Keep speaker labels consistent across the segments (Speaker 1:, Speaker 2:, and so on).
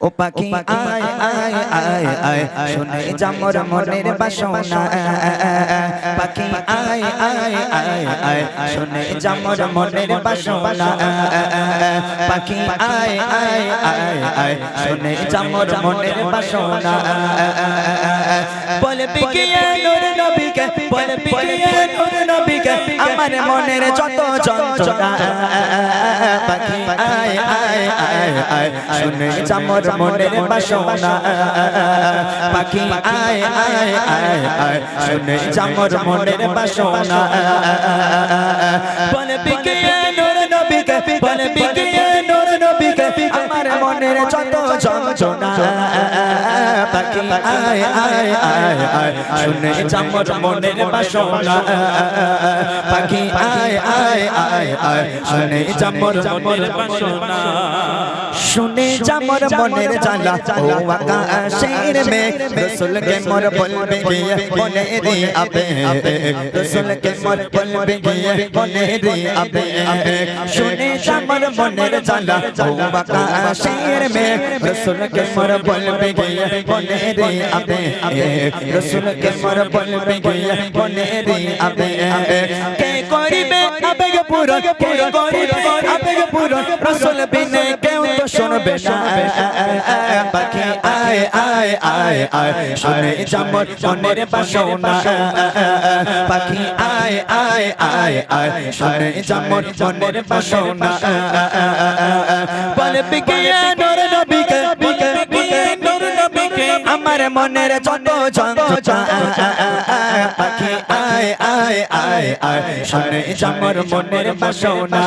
Speaker 1: ও পাখি আয় আয় আয় আয় শুনে যামর মনের বাসনা পাখি আয় আয় আয় আয় শুনে যামর মনের বাসনা পাখি আয় আয় আয় আয় শুনে যামর মনের বাসনা বলে পিকিয়ে নূর নবীকে বলে পিকিয়ে নূর নবীকে আমার মনের যত যন্ত্রণা পাখি আয় আয় আয় আয় শুনে চামর মনের বাসনা পাখি আয় আয় আয় আয় শুনে চামর মনের বাসনা বলে পিকিয়ে নূর নবীকে বলে পিকিয়ে নূর নবীকে আমার মনের যত শুনে যামর মনের মোর বলবে গিয়ে মনে রে আবে রসুল মোর বলবে গিয়ে রে আবে শুনে যামর মনের রসুল কে মোর বলবে গিয়ে মনে রে আবে রসুল কে মোর বলবে গিয়ে মনে রে আবে কে করিবে আবেগ পূরণ, কে করিবে আবেগ পূরণ? রসুল বিনে কেউ তো শুনবে না। পাখি আয় আয় আয় আয়। শুনে যামর মনের বাসনা। পাখি আয় আয় আয় আয়। শুনে যামর মনের বাসনা। বলে পিকিয়ে নর নবীকে আমার মনের যত পাখি, আয় আয় আয় আয়, শুনে যামর মনের বাসনা।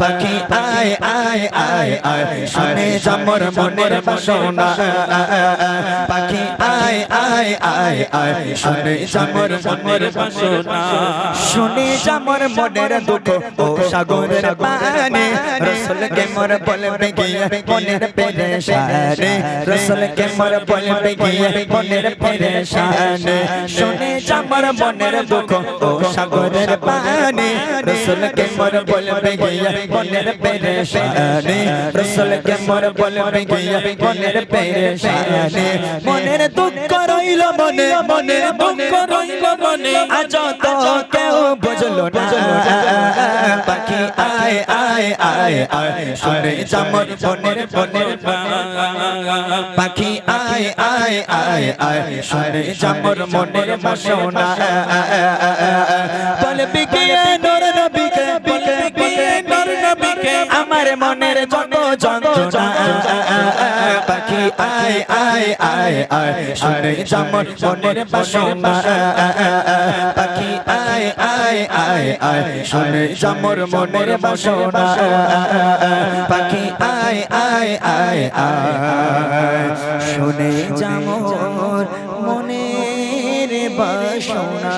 Speaker 1: পাখি, আয় আয় আয় আয়, শুনে যামর মনের বাসনা। পাখি, আয় আয় আয় আয়, শুনে যামর মনের বাসনা। শুনে যামর মনের দুঃখ ও সাগরের পানি। রসুল মোর বলবে গিয়ে মনের পেরেশানি। রসুল কে মোর বলবে গিয়ে মনের পেরেশানি। শুনে যামর মনের দুঃখ, ও সাগরের পানি রসুল কে মোর বলবে গিয়ে মনের পেরেশানি। রসুল কে মোর বলবে গিয়ে মনের পেরেশানি। মনের দুঃখ রইল মনে, মনের দুঃখ রইল মনে। আজ তো কেউ বুঝলো না। পাখি আয় আয় আয় আয় শুনে যামর বনের বনের পাখি আয় আয় আয় আয়। শুনে যামর মনের বাসনা বলে বিকিয়ে নর নবীকে, বলে বিকিয়ে নর নবীকে। আমার মনের যত যন্ত্রণা। আয় আয় আয় আয় শুনে যামর মনের বাসনা, পাখি আয় আয় আয় আয়। শুনে যামর মনের বাসনা, পাখি আয় আয় আয় আয়। শুনে যামর মনের বাসনা,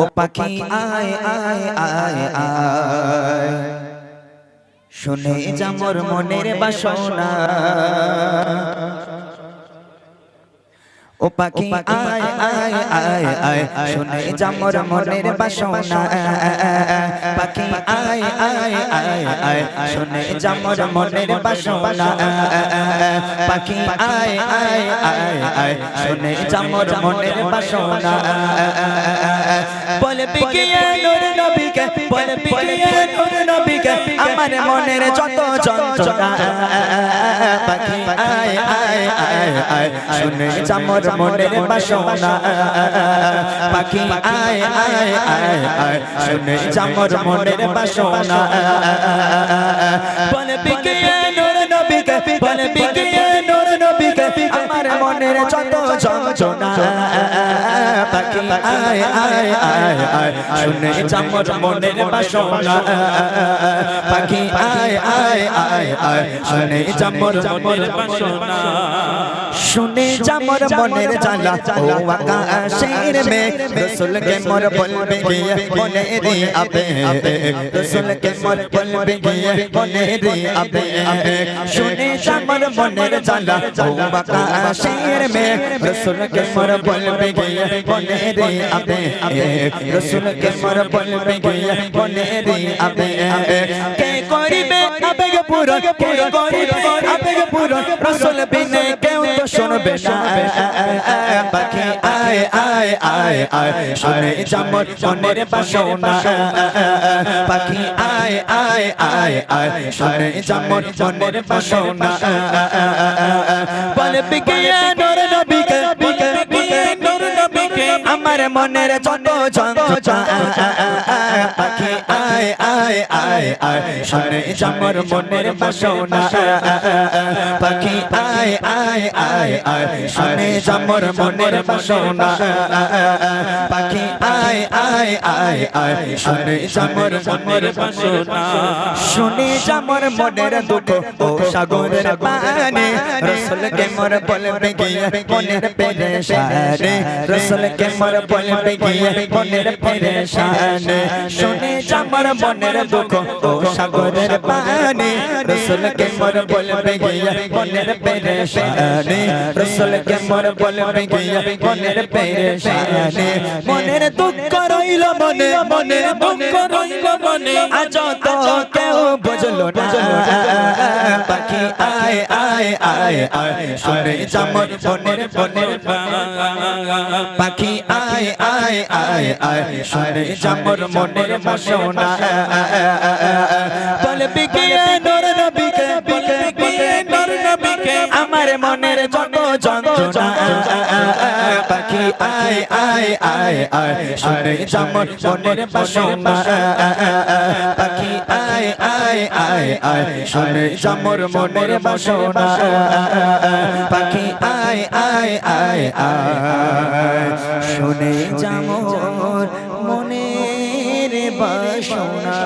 Speaker 1: ও পাখি আয় আয় আয় আয়। শুনে যামর মনের বাসনা ও পাখি আয় আয় আয় আয় শুনে যামর মনের বাসনা পাখি আয় আয় আয় আয় শুনে যামর মনের বাসনা পাখি আয় আয় আয় আয় শুনে যামর মনের বাসনা বলে পিকিয়ে নূর নবীকে বলে পিকিয়ে নূর আমার মনের যত যন্ত্রণা পাখি আয় আয় আয় আয় শুনে যামর মনের বাসনা পাখি আয় আয় আয় আয় শুনে যামর মনের বাসনা বলে পিকিয়ে নূর নবীকে বলে পিকিয়ে নূর নবীকে আমার মনের যত যন্ত্রণা আয় আয় আয় আয় শুনে চামর মনের বাসনা পাখি আয় আয় আয় আয় শুনে চামর মনের বাসনা শুনে যামর মনের জ্বালা ও আকাশের মেঘ রসুলকে মোর বলবে গিয়ে মনে রে আবে রসুলকে মোর বলবে গিয়ে মনে রে আবে শুনে যামর মনের জ্বালা ও আকাশের মেঘ রসুলকে মোর বলবে গিয়ে মনে রে আবে রসুলকে মোর বলবে গিয়ে মনে রে আবে কে করিবে আবেগ পূরণ কে করিবে আবেগ পূরণ রসুল বিনে কেউ তো শুনবে না পাখি আয় আয় আয় আয়। শুনে জামর মনের বাসনা পাখি আয় আয় আয় আয়। শুনে জামর মনের বাসনা বলবি কে নর নবীকে আমার মনের যত পাখি আয় আয় আয় আয়। শুনে জামর মনের বাসনা পাখি আয় আয় আয় আয়। শুনে জামর মনের বাসনা পাখি আয় আয় আয় আয়। শুনে জামর মনের বাসনা শুনে জামর মনের দুঃখ ও সাগরের পানি। রসুল কে মোর বলবে গিয়ে মনের পেরেশানি রসুল কে মোর বলবে গিয়ে মনের পেরেশানি। শুনে জামর মনের দুঃখ ও সাগরের পানি। রসুল কে মোর বলবে গিয়ে মনের পেরেশানি। রসুল কে মোর বলবে গিয়ে মনের পেরেশানি। মনের দুঃখ রইল মনে মনের দুঃখ রইল মনে। আজ তো কেউ বুঝলো পাখি, আয় আয় আয় আয়। শুনে জামর বনের বনের পাখি, আয় আয় আয় আয়। শুনে জামর মনের বাসনা বলবি মনের যত যন্ত্রণা, পাখি, আয় আয় আয় আয়, শুনে জামর মনের পাখি, আয় আয় আয় আয়, শুনে জামর মনের বাসনা, পাখি, আয় আয় আয় আয়, শুনে জামর মনের বাসনা।